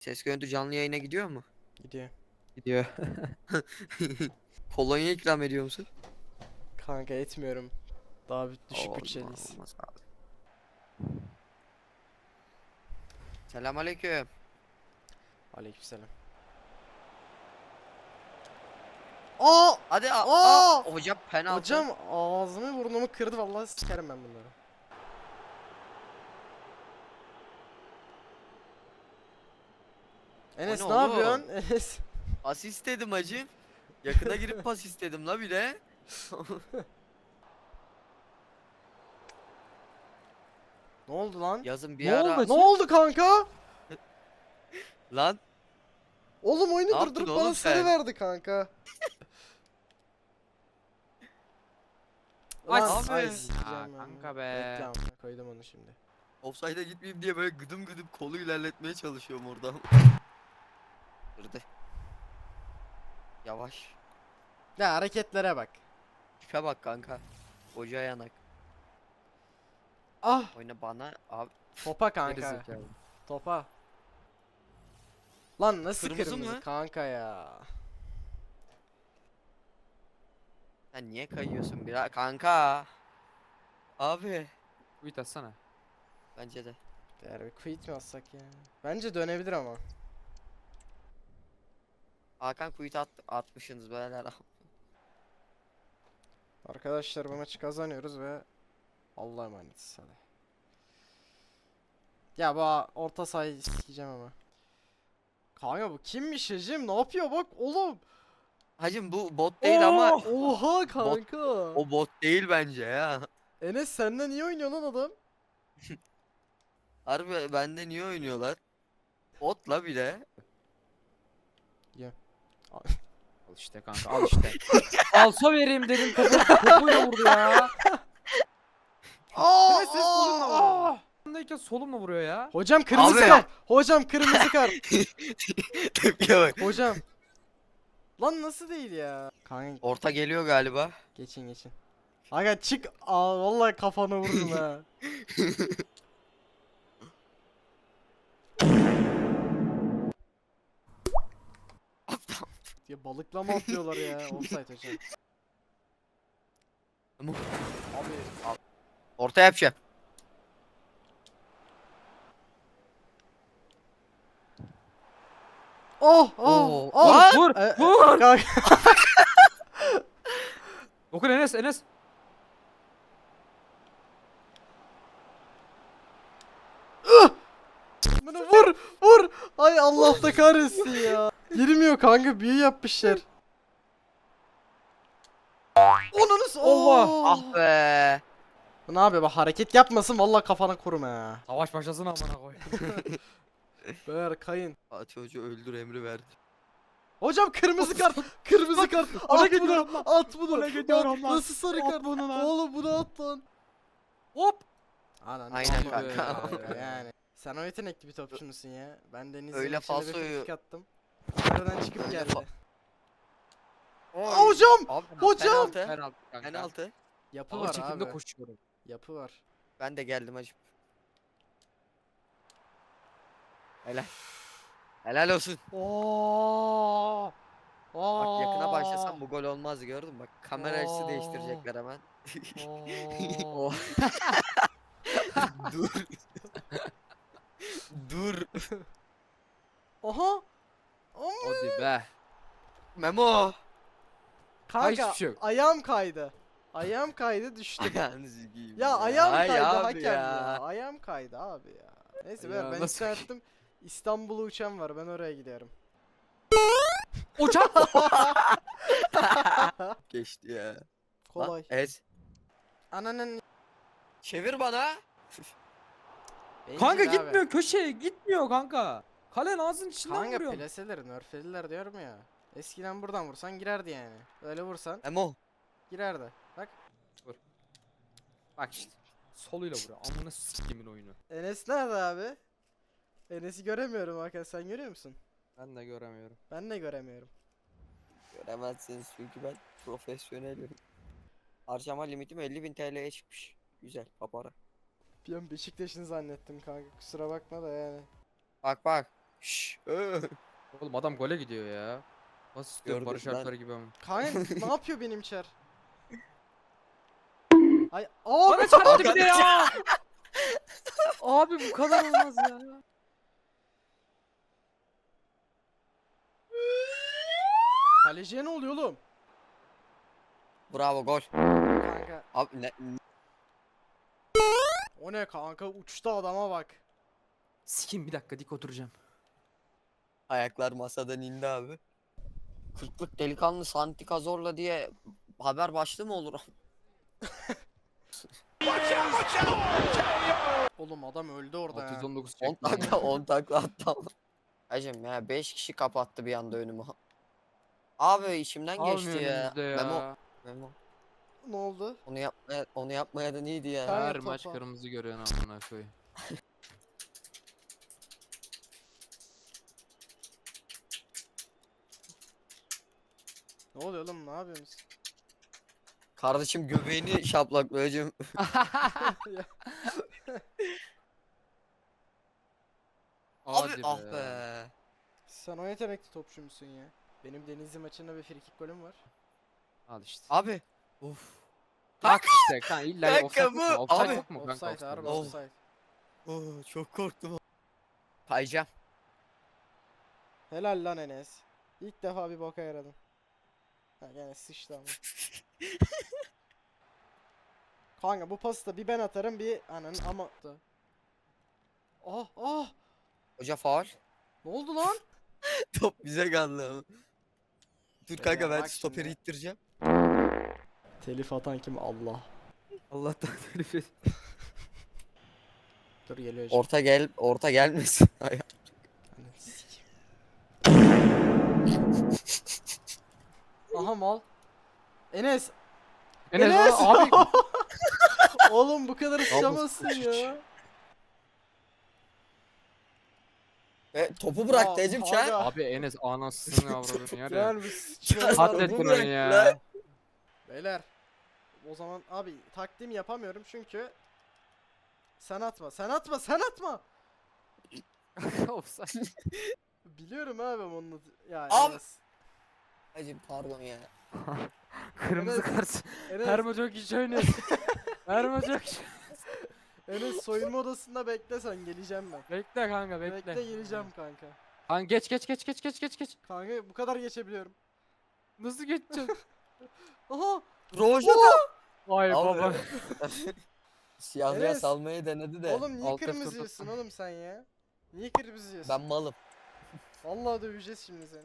Ses görüntü canlı yayına gidiyor mu? Gidiyor. Gidiyor. Kolonya ikram ediyor musun? Kanka etmiyorum. Daha bir düşük bütçeliyiz. olmaz abi. Selamünaleyküm. Aleykümselam. Aa! Hadi a- aa, hocam penaltı. Hocam ağzımı burnumu kırdı vallahi sikerim ben bunları. Enes ne ne, oğlum? yapıyorsun? Enes. Pas istedim hacım. Yakına girip pas istedim la bir de. Ne oldu lan? Yazın bir Ne ara. oldu? Ne oldu kanka? Lan Oğlum oyunu Ne durdurup bana sarı verdi kanka. Lan, ay, kanka be. Bekle amına koydum onu şimdi. offside'a gitmeyeyim diye böyle gıdım gıdım kolu ilerletmeye çalışıyorum orada. Kırdı. Yavaş. Ya hareketlere bak. Tipe bak kanka. Koca yanak. Ah Oyna bana abi. topa kanka. gerizekalı. Topa. Lan nasıl Kırmızı kırmızı, mı? kanka ya? Sen niye kayıyorsun biraz kanka? Abi. Uyut atsana. Bence de. Değer bir quit mi atsak ya? Bence dönebilir ama. Hakan kuyut at, atmışsınız böyle. Arkadaşlar bu maçı kazanıyoruz ve Allah'a emanetiz hadi. Ya bu orta sahayı sikeceğim ama. Kanka bu kimmiş hacım? Ne yapıyor bak oğlum? Hacım bu bot değil ama Oha kanka. o bot değil bence ya. Enes senden iyi oynuyor lan adam. Harbi bende niye oynuyorlar? Botla bir de. Al işte kanka al işte. Alsa vereyim dedim topu topuyla vurdu ya. Aa, Enes ses solumla vuruyor. Yanındayken solumla vuruyor ya. Hocam kırmızı Abi. kart. Hocam kırmızı kart. Tepkiye bak. Hocam. Lan nasıl değil ya? Kanka Orta geliyor galiba. geçin geçin. Aga çık. Aa vallahi kafana vurdum ha. ya balıklama atlıyorlar ya. Offside hocam. Abi Orta yapacağım. Oh Oo, oh oh. Vur E, e, vur. kanka- Dokun Enes Enes. Bunu vur vur. Ay Allah da kahretsin ya. Girmiyor kanka büyü yapmışlar. Onunu s- Allah. Ah be. Bu ne yapıyor bak hareket yapmasın vallahi kafana kurum ha. Savaş başlasın amına koy. Ver kayın. Fatih Hoca öldür emri verdi. Hocam kırmızı kart. Kırmızı kart. ona At gidiyorum bunu. At bunu. Ona gidiyorum lan. Nasıl sarı At kart? bunu lan. Oğlum bunu at lan. Hop. Anan. Aynen kanka. ya, Yani. Sen o yetenekli bir topçu musun ya? Ben Denizli'nin Öyle falsoyu- attım. Aradan çıkıp Öyle geldi. fa- Aa, hocam! Abi, Hocam! Penaltı. Penaltı kanka. Penaltı. Yapı Ağır var çekimde abi. koşuyorum. Yapı var. Ben de geldim hacım. Helal. Helal olsun. Oo. Bak yakına başlasam bu gol olmazdı gördün mü? Bak kamera açısı değiştirecekler hemen. Oo. Dur. Dur. Aha. Ama Hadi be. Memo. kanka hiçbir şey yok. ayağım kaydı. Ayağım kaydı düştüm. Ayağını sikeyim ya ayağım Ay kaydı abi hakem ya. Ayağım kaydı abi ya. Neyse Ya ben, ben nasıl- isterdim. İstanbul'a uçan var ben oraya gidiyorum. Uçak. Geçti ya. Lan, Kolay. Ez. Ananın Çevir bana. Kanka abi. gitmiyor köşeye gitmiyor kanka. Kalenin ağzının içinden Kanka vuruyor. plaseleri nerflediler diyorum ya. Eskiden buradan vursan girerdi yani. Öyle vursan Memo. girerdi. Bak Bak işte. Soluyla vuruyor. Amına sikimin oyunu. Enes nerede abi? Enes'i göremiyorum Hakan sen görüyor musun? Ben de göremiyorum. Ben de göremiyorum. Göremezsiniz çünkü ben profesyonelim. Harcama limitim 50.000 TL'ye çıkmış. Güzel papara. Bir an Beşiktaş'ını zannettim kanka kusura bakma da yani. Bak bak. Şşş. ee. Oğlum adam gole gidiyor ya. Pas istiyor Gördüm Barış ben. Alper gibi ama. Kanka ne yapıyor benim çar? Ay aa Bana çarptı bir de ya. Abi bu kadar olmaz ya. kaleciye ne oluyor oğlum? Bravo gol. Kanka Abi ne, o ne kanka uçtu adama bak. Sikim bir dakika dik oturacağım. ayaklar masadan indi abi. Kırklık delikanlı Santika zorla diye haber başlığı mı olur? Oğlum adam öldü orada ya. 619 10 çektim takla ya. 10 takla attı ama. Hacım ya 5 kişi kapattı bir anda önümü. Abi içimden geçti ya. önümüzde ya. Memo, Memo. Ne oldu? Onu yapmaya onu yapmaya da neydi ya? Her maç topa. kırmızı görüyorsun amına koyayım. Ne oluyor oğlum ne yapıyorsunuz? Kardeşim göbeğini. Ya, Abi Hadi ah be. Sen o yetenekli topçu musun ya? Benim Denizli maçında bir frikik golüm var. Al işte. Abi. Uf. Bak işte kan illa Kanka offside yok bu- mu? Offside abi. yok mu kanka? Offside harbi offside. Oh, çok korktum. Kayacağım. Helal lan Enes. İlk defa bir boka yaradım. Ha gene sıçtı ama. Kanka bu pası da bir ben atarım bir anan ama. Ah ah Hoca faul. ne oldu lan? Top bize kaldı ama. Dur kanka ben bak stoperi şimdi. ittireceğim. Telif atan kim Allah. Allah'tan telif et. Dur geliyor şimdi. Orta gel, orta gelmesin. Ay. Aha mal. Enes. Enes, Enes! o- abi Oğlum bu kadar ısıtamazsın ya. E, topu bıraktı Ya, Ecim abi Enes anasını avradını yer ya. Onu bıraktı ya. Beyler. O zaman abi taktiğimi yapamıyorum çünkü sen atma, sen atma, sen atma. Offside. Biliyorum abi onun adı- ya Abi- Enes. Pardon ya. Kırmızı kart. Enes, Hermo çok iyi oynuyor. Hermo çok iyi. Enes soyunma odasında bekle sen geleceğim ben. Bekle kanka bekle. Bekle, geleceğim kanka. Kanka geç geç geç geç geç geç geç. Kanka bu kadar geçebiliyorum. Nasıl geçeceksin? Aha! Roja Vay Abi. baba. Siyahlıya Enes. salmayı denedi de. Oğlum niye alt F4 kırmızı yiyorsun oğlum sen ya? Niye kırmızı yiyorsun? Ben malım. Vallahi döveceğiz şimdi seni.